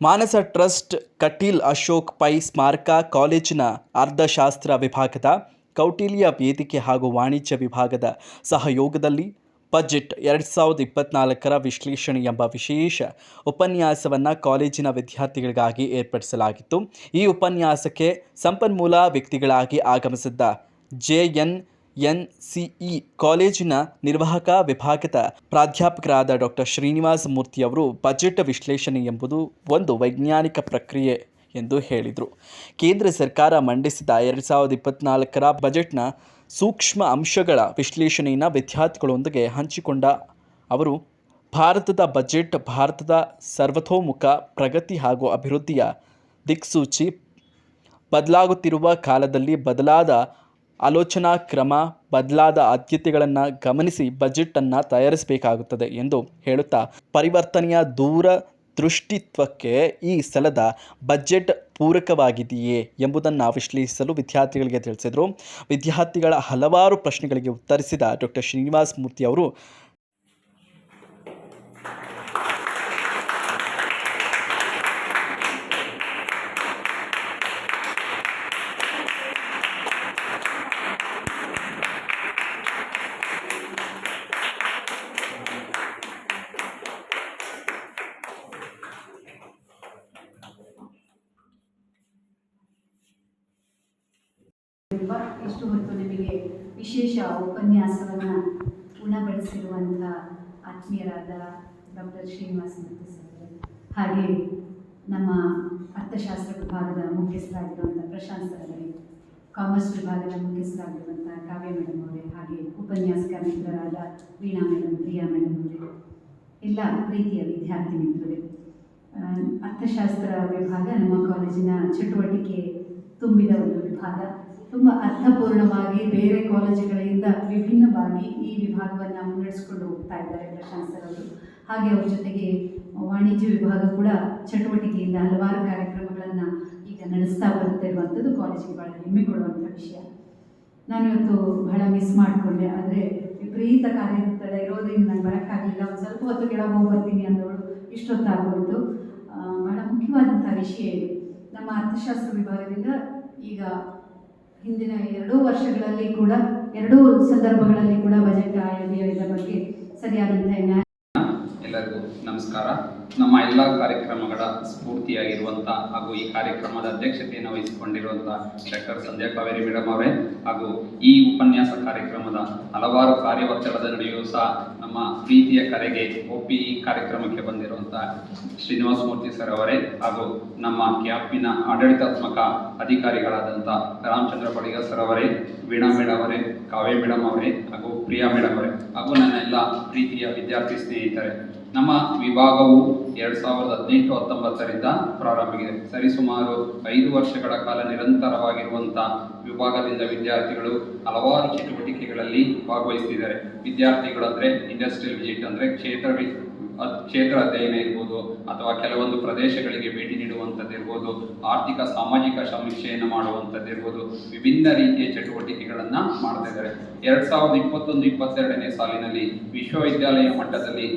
ಮಾನಸ trust Kateel Ashok Pai ಸ್ಮಾರಕ ಕಾಲೇಜಿನ ಅರ್ಥಶಾಸ್ತ್ರ ವಿಭಾಗದ ಕೌಟಿಲ್ಯ ವೇದಿಕೆ ಹಾಗೂ ವಾಣಿಜ್ಯ ವಿಭಾಗದ ಸಹಯೋಗದಲ್ಲಿ ಬಜೆಟ್ ಎರಡು ಸಾವಿರದ ಇಪ್ಪತ್ನಾಲ್ಕರ ವಿಶ್ಲೇಷಣೆ ಎಂಬ ವಿಶೇಷ ಉಪನ್ಯಾಸವನ್ನು ಕಾಲೇಜಿನ ವಿದ್ಯಾರ್ಥಿಗಳಿಗಾಗಿ ಏರ್ಪಡಿಸಲಾಗಿತ್ತು. ಈ ಉಪನ್ಯಾಸಕ್ಕೆ ಸಂಪನ್ಮೂಲ ವ್ಯಕ್ತಿಗಳಾಗಿ ಆಗಮಿಸಿದ್ದ ಜೆ ಎನ್ ಎನ್ ಸಿಇ ಕಾಲೇಜಿನ ನಿರ್ವಾಹಕ ವಿಭಾಗದ ಪ್ರಾಧ್ಯಾಪಕರಾದ ಡಾಕ್ಟರ್ ಶ್ರೀನಿವಾಸ ಮೂರ್ತಿ ಅವರು ಬಜೆಟ್ ವಿಶ್ಲೇಷಣೆ ಎಂಬುದು ಒಂದು ವೈಜ್ಞಾನಿಕ ಪ್ರಕ್ರಿಯೆ ಎಂದು ಹೇಳಿದರು. ಕೇಂದ್ರ ಸರ್ಕಾರ ಮಂಡಿಸಿದ ಎರಡು ಸಾವಿರದ ಇಪ್ಪತ್ನಾಲ್ಕರ ಬಜೆಟ್ನ ಸೂಕ್ಷ್ಮ ಅಂಶಗಳ ವಿಶ್ಲೇಷಣೆಯನ್ನು ವಿದ್ಯಾರ್ಥಿಗಳೊಂದಿಗೆ ಹಂಚಿಕೊಂಡ ಅವರು, ಭಾರತದ ಬಜೆಟ್, ಭಾರತದ ಸರ್ವತೋಮುಖ ಪ್ರಗತಿ ಹಾಗೂ ಅಭಿವೃದ್ಧಿಯ ದಿಕ್ಸೂಚಿ, ಬದಲಾಗುತ್ತಿರುವ ಕಾಲದಲ್ಲಿ ಬದಲಾದ ಆಲೋಚನಾ ಕ್ರಮ ಬದಲಾದ ಆದ್ಯತೆಗಳನ್ನು ಗಮನಿಸಿ ಬಜೆಟನ್ನು ತಯಾರಿಸಬೇಕಾಗುತ್ತದೆ ಎಂದು ಹೇಳುತ್ತಾ ಪರಿವರ್ತನೆಯ ದೂರ ದೃಷ್ಟಿತ್ವಕ್ಕೆ ಈ ಸಲದ ಬಜೆಟ್ ಪೂರಕವಾಗಿದೆಯೇ ಎಂಬುದನ್ನು ವಿಶ್ಲೇಷಿಸಲು ವಿದ್ಯಾರ್ಥಿಗಳಿಗೆ ತಿಳಿಸಿದರು. ವಿದ್ಯಾರ್ಥಿಗಳ ಹಲವಾರು ಪ್ರಶ್ನೆಗಳಿಗೆ ಉತ್ತರಿಸಿದ ಡಾಕ್ಟರ್ ಶ್ರೀನಿವಾಸ ಮೂರ್ತಿ ಅವರು ಎಂಬ ಇಷ್ಟು ಹೊತ್ತು ನಿಮಗೆ ವಿಶೇಷ ಉಪನ್ಯಾಸವನ್ನು ಉಣಬಡಿಸಿರುವಂಥ ಆತ್ಮೀಯರಾದ ಡಾಕ್ಟರ್ ಶ್ರೀನಿವಾಸ ಮತ್ತು ಸರ್. ಹಾಗೆ ನಮ್ಮ ಅರ್ಥಶಾಸ್ತ್ರ ವಿಭಾಗದ ಮುಖ್ಯಸ್ಥರಾಗಿರುವಂಥ ಪ್ರಶಾಂತ್ ಸರ್ ಅವರೇ, ಕಾಮರ್ಸ್ ವಿಭಾಗದ ಮುಖ್ಯಸ್ಥರಾಗಿರುವಂಥ ಕಾವ್ಯ ಮೇಡಮ್ ಅವರೇ, ಹಾಗೆ ಉಪನ್ಯಾಸಕ ಮಿತ್ರರಾದ ವೀಣಾ ಮೇಡಮ್ ಪ್ರಿಯಾ ಮೇಡಮ್ ಅವರೇ, ಎಲ್ಲ ಪ್ರೀತಿಯ ವಿದ್ಯಾರ್ಥಿ ಮಿತ್ರರೇ. ಅರ್ಥಶಾಸ್ತ್ರ ವಿಭಾಗ ನಮ್ಮ ಕಾಲೇಜಿನ ಚಟುವಟಿಕೆ ತುಂಬಿದ ಒಂದು ವಿಭಾಗ. ತುಂಬ ಅರ್ಥಪೂರ್ಣವಾಗಿ ಬೇರೆ ಕಾಲೇಜುಗಳಿಂದ ವಿಭಿನ್ನವಾಗಿ ಈ ವಿಭಾಗವನ್ನು ಮುನ್ನಡೆಸ್ಕೊಂಡು ಹೋಗ್ತಾ ಇದ್ದಾರೆ ಪ್ರಶಾಂತ್ ಸರ್ ಅವರು. ಹಾಗೆ ಅವ್ರ ಜೊತೆಗೆ ವಾಣಿಜ್ಯ ವಿಭಾಗ ಕೂಡ ಚಟುವಟಿಕೆಯಿಂದ ಹಲವಾರು ಕಾರ್ಯಕ್ರಮಗಳನ್ನು ಈಗ ನಡೆಸ್ತಾ ಬರುತ್ತಿರುವಂಥದ್ದು ಕಾಲೇಜಿಗೆ ಬಹಳ ಹೆಮ್ಮೆ ಕೊಡುವಂಥ ವಿಷಯ. ನಾನು ಇವತ್ತು ಬಹಳ ಮಿಸ್ ಮಾಡಿಕೊಂಡೆ, ಆದರೆ ವಿಪರೀತ ಕಾರ್ಯತಳ ಇರೋದ್ರಿಂದ ನಾನು ಬರೋಕ್ಕಾಗಲಿಲ್ಲ. ಒಂದು ಸ್ವಲ್ಪ ಹೊತ್ತು ಕೆಳಗೆ ಹೋಗಿ ಬರ್ತೀನಿ ಅಂದವಳು ಇಷ್ಟೊತ್ತಾಗೋಯ್ತು ಬಹಳ ಮುಖ್ಯವಾದಂಥ ವಿಷಯ ನಮ್ಮ ಅರ್ಥಶಾಸ್ತ್ರ ವಿಭಾಗದಿಂದ ಈಗ ಹಿಂದಿನ ಎರಡೂ ವರ್ಷಗಳಲ್ಲಿ ಕೂಡ ಎರಡೂ ಸಂದರ್ಭಗಳಲ್ಲಿ ಕೂಡ ಬಜೆಟ್ ಆಯೋಗದ ಬಗ್ಗೆ ಎಲ್ಲರಿಗೂ ನಮಸ್ಕಾರ. ನಮ್ಮ ಎಲ್ಲ ಕಾರ್ಯಕ್ರಮಗಳ ಸ್ಫೂರ್ತಿಯಾಗಿರುವಂತಹ ಹಾಗೂ ಈ ಕಾರ್ಯಕ್ರಮದ ಅಧ್ಯಕ್ಷತೆಯನ್ನು ವಹಿಸಿಕೊಂಡಿರುವಂಥ ಡಾಕ್ಟರ್ ಸಂಧ್ಯಾ ಕಾವೇರಿ ಮೇಡಮ್ ಅವರೇ ಹಾಗೂ ಈ ಉಪನ್ಯಾಸ ಕಾರ್ಯಕ್ರಮದ ಹಲವಾರು ಕಾರ್ಯವತ್ತಡದ ನಡೆಯೂ ಸಹ ನಮ್ಮ ಪ್ರೀತಿಯ ಕರೆಗೆ ಒಪ್ಪಿ ಈ ಕಾರ್ಯಕ್ರಮಕ್ಕೆ ಬಂದಿರುವಂತಹ ಶ್ರೀನಿವಾಸ ಮೂರ್ತಿ ಸರ್ ಅವರೇ ಹಾಗೂ ನಮ್ಮ ಕ್ಯಾಪಿನ ಆಡಳಿತಾತ್ಮಕ ಅಧಿಕಾರಿಗಳಾದಂತಹ ರಾಮಚಂದ್ರ ಪಡಿಗ ಸರ್ ಅವರೇ, ವೀಣಾ ಮೇಡಮ್ ಅವರೇ, ಕಾವ್ಯ ಮೇಡಮ್ ಅವರೇ ಹಾಗೂ ಪ್ರಿಯಾ ಮೇಡಮ್ ಅವರೇ ಹಾಗೂ ನನ್ನ ಎಲ್ಲ ಪ್ರೀತಿಯ ವಿದ್ಯಾರ್ಥಿ ಸ್ನೇಹಿತರೆ ನಮ್ಮ ವಿಭಾಗವು ಎರಡು ಸಾವಿರದ ಹದಿನೆಂಟು, ಹತ್ತೊಂಬತ್ತರಿಂದ ಪ್ರಾರಂಭವಾಗಿದೆ. ಸರಿಸುಮಾರು ಐದು ವರ್ಷಗಳ ಕಾಲ ನಿರಂತರವಾಗಿರುವಂತಹ ವಿಭಾಗದಿಂದ ವಿದ್ಯಾರ್ಥಿಗಳು ಹಲವಾರು ಚಟುವಟಿಕೆಗಳಲ್ಲಿ ಭಾಗವಹಿಸ್ತಿದ್ದಾರೆ. ವಿದ್ಯಾರ್ಥಿಗಳು ಅಂದ್ರೆ ಇಂಡಸ್ಟ್ರಿಯಲ್ ವಿಸಿಟ್ ಅಂದರೆ ಕ್ಷೇತ್ರ ಕ್ಷೇತ್ರ ಅಧ್ಯಯನ ಇರ್ಬೋದು, ಅಥವಾ ಕೆಲವೊಂದು ಪ್ರದೇಶಗಳಿಗೆ ಭೇಟಿ ನೀಡುವಂಥದ್ದು ಇರ್ಬೋದು, ಆರ್ಥಿಕ, ಸಾಮಾಜಿಕ ಸಮೀಕ್ಷೆಯನ್ನು ಮಾಡುವಂಥದ್ದು ಇರ್ಬೋದು, ವಿಭಿನ್ನ ರೀತಿಯ ಚಟುವಟಿಕೆಗಳನ್ನು ಮಾಡ್ತಾ ಇದ್ದಾರೆ. ಎರಡು ಸಾವಿರದ ಇಪ್ಪತ್ತೊಂದು, ಇಪ್ಪತ್ತೆರಡನೇ ಸಾಲಿನಲ್ಲಿ ವಿಶ್ವವಿದ್ಯಾಲಯ ಮಟ್ಟದಲ್ಲಿ